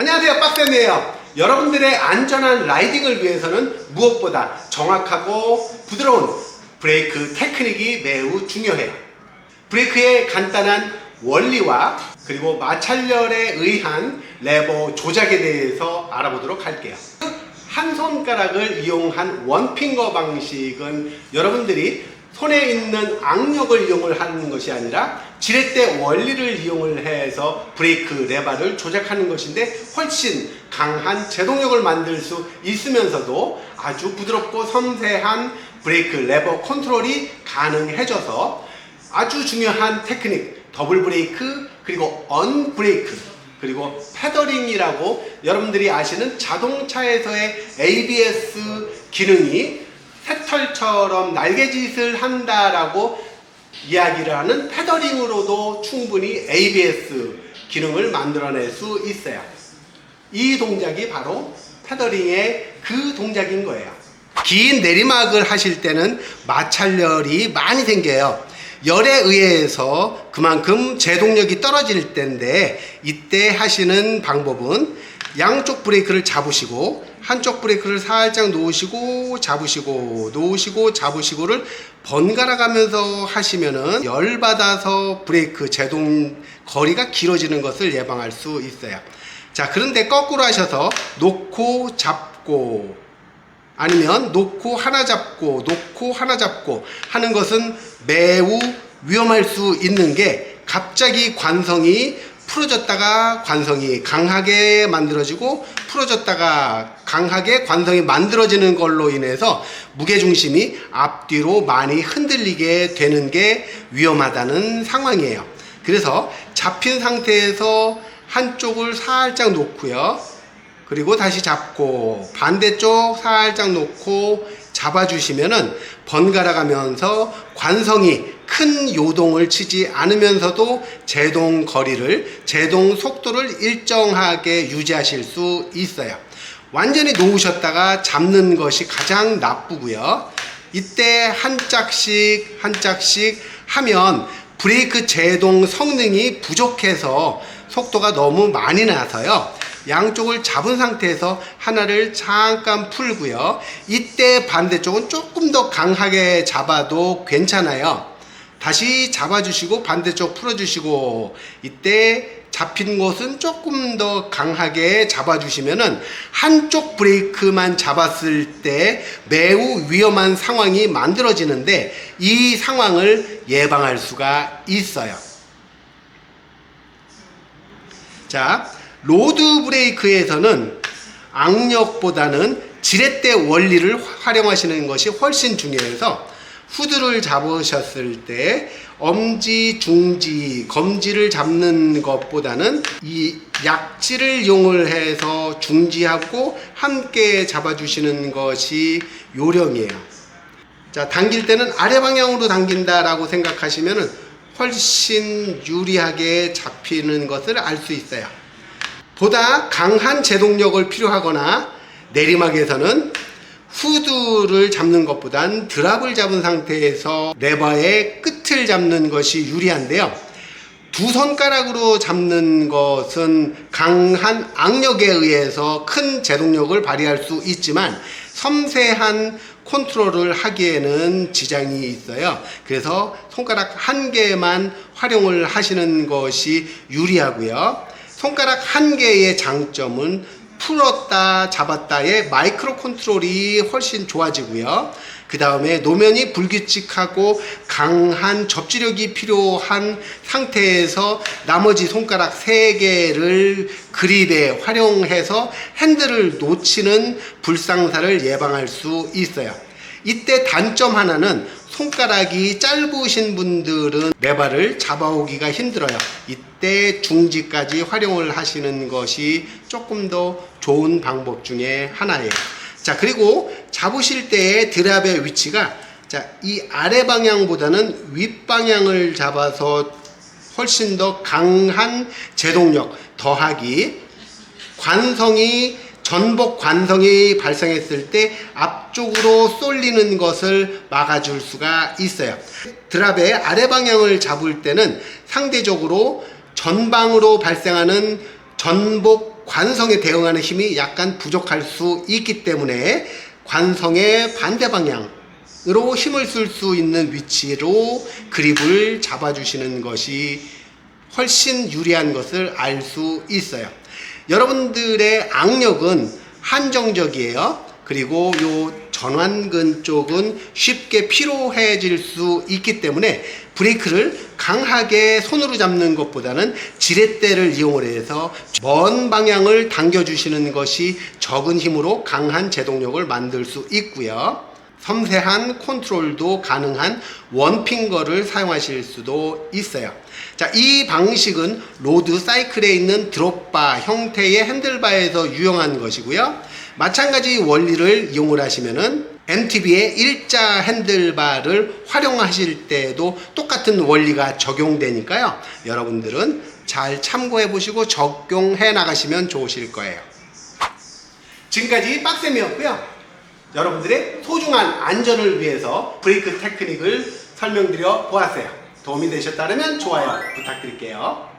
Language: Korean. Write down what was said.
안녕하세요 빡쌤이에요. 여러분들의 안전한 라이딩을 위해서는 무엇보다 정확하고 부드러운 브레이크 테크닉이 매우 중요해요. 브레이크의 간단한 원리와 그리고 마찰열에 의한 레버 조작에 대해서 알아보도록 할게요. 한 손가락을 이용한 원핑거 방식은 여러분들이 손에 있는 악력을 이용을 하는 것이 아니라 지렛대 원리를 이용을 해서 브레이크 레버를 조작하는 것인데 훨씬 강한 제동력을 만들 수 있으면서도 아주 부드럽고 섬세한 브레이크 레버 컨트롤이 가능해져서 아주 중요한 테크닉 더블 브레이크 그리고 언 브레이크 그리고 패더링이라고 여러분들이 아시는 자동차에서의 ABS 기능이 새털처럼 날개짓을 한다라고 이야기를 하는 패더링으로도 충분히 ABS 기능을 만들어낼 수 있어요. 이 동작이 바로 패더링의 그 동작인 거예요. 긴 내리막을 하실 때는 마찰열이 많이 생겨요. 열에 의해서 그만큼 제동력이 떨어질 때인데 이때 하시는 방법은 양쪽 브레이크를 잡으시고 한쪽 브레이크를 살짝 놓으시고 잡으시고 놓으시고 잡으시고를 번갈아 가면서 하시면은 열 받아서 브레이크 제동 거리가 길어지는 것을 예방할 수 있어요. 자, 그런데 거꾸로 하셔서 놓고 잡고 아니면 놓고 하나 잡고 놓고 하나 잡고 하는 것은 매우 위험할 수 있는 게 갑자기 관성이 풀어졌다가 관성이 강하게 만들어지고 풀어졌다가 강하게 관성이 만들어지는 걸로 인해서 무게중심이 앞뒤로 많이 흔들리게 되는 게 위험하다는 상황이에요. 그래서 잡힌 상태에서 한쪽을 살짝 놓고요. 그리고 다시 잡고 반대쪽 살짝 놓고 잡아주시면은 번갈아 가면서 관성이 큰 요동을 치지 않으면서도 제동 거리를 제동 속도를 일정하게 유지하실 수 있어요. 완전히 놓으셨다가 잡는 것이 가장 나쁘고요. 이때 한 짝씩 한 짝씩 하면 브레이크 제동 성능이 부족해서 속도가 너무 많이 나서요. 양쪽을 잡은 상태에서 하나를 잠깐 풀고요. 이때 반대쪽은 조금 더 강하게 잡아도 괜찮아요. 다시 잡아주시고 반대쪽 풀어주시고 이때 잡힌 곳은 조금 더 강하게 잡아주시면은 한쪽 브레이크만 잡았을 때 매우 위험한 상황이 만들어지는데 이 상황을 예방할 수가 있어요. 자, 로드 브레이크에서는 악력보다는 지렛대 원리를 활용하시는 것이 훨씬 중요해서 후드를 잡으셨을 때 엄지, 중지, 검지를 잡는 것보다는 이 약지를 이용을 해서 중지하고 함께 잡아주시는 것이 요령이에요. 자, 당길 때는 아래 방향으로 당긴다라고 생각하시면은 훨씬 유리하게 잡히는 것을 알 수 있어요. 보다 강한 제동력을 필요하거나 내리막에서는 후드를 잡는 것보단 드랍을 잡은 상태에서 레버의 끝을 잡는 것이 유리한데요. 두 손가락으로 잡는 것은 강한 악력에 의해서 큰 제동력을 발휘할 수 있지만 섬세한 컨트롤을 하기에는 지장이 있어요. 그래서 손가락 한 개만 활용을 하시는 것이 유리하고요. 손가락 한 개의 장점은 풀었다 잡았다의 마이크로 컨트롤이 훨씬 좋아지고요. 그 다음에 노면이 불규칙하고 강한 접지력이 필요한 상태에서 나머지 손가락 세 개를 그립에 활용해서 핸들을 놓치는 불상사를 예방할 수 있어요. 이때 단점 하나는 손가락이 짧으신 분들은 레바를 잡아오기가 힘들어요. 이때 중지까지 활용을 하시는 것이 조금 더 좋은 방법 중에 하나예요. 자, 그리고 잡으실 때의 드랍의 위치가 자, 이 아래 방향보다는 윗 방향을 잡아서 훨씬 더 강한 제동력 더하기 관성이 전복 관성이 발생했을 때 앞쪽으로 쏠리는 것을 막아줄 수가 있어요. 드랍의 아래 방향을 잡을 때는 상대적으로 전방으로 발생하는 전복 관성에 대응하는 힘이 약간 부족할 수 있기 때문에 관성의 반대 방향으로 힘을 쓸 수 있는 위치로 그립을 잡아주시는 것이 훨씬 유리한 것을 알 수 있어요. 여러분들의 악력은 한정적이에요. 그리고 요 전완근 쪽은 쉽게 피로해질 수 있기 때문에 브레이크를 강하게 손으로 잡는 것보다는 지렛대를 이용을 해서 먼 방향을 당겨주시는 것이 적은 힘으로 강한 제동력을 만들 수 있고요. 섬세한 컨트롤도 가능한 원핑거를 사용하실 수도 있어요. 자, 이 방식은 로드 사이클에 있는 드롭바 형태의 핸들바에서 유용한 것이고요. 마찬가지 원리를 이용을 하시면은 MTB의 일자 핸들바를 활용하실 때도 똑같은 원리가 적용되니까요. 여러분들은 잘 참고해 보시고 적용해 나가시면 좋으실 거예요. 지금까지 빡셈이었고요. 여러분들의 소중한 안전을 위해서 브레이크 테크닉을 설명드려 보았어요. 도움이 되셨다면 좋아요 부탁드릴게요.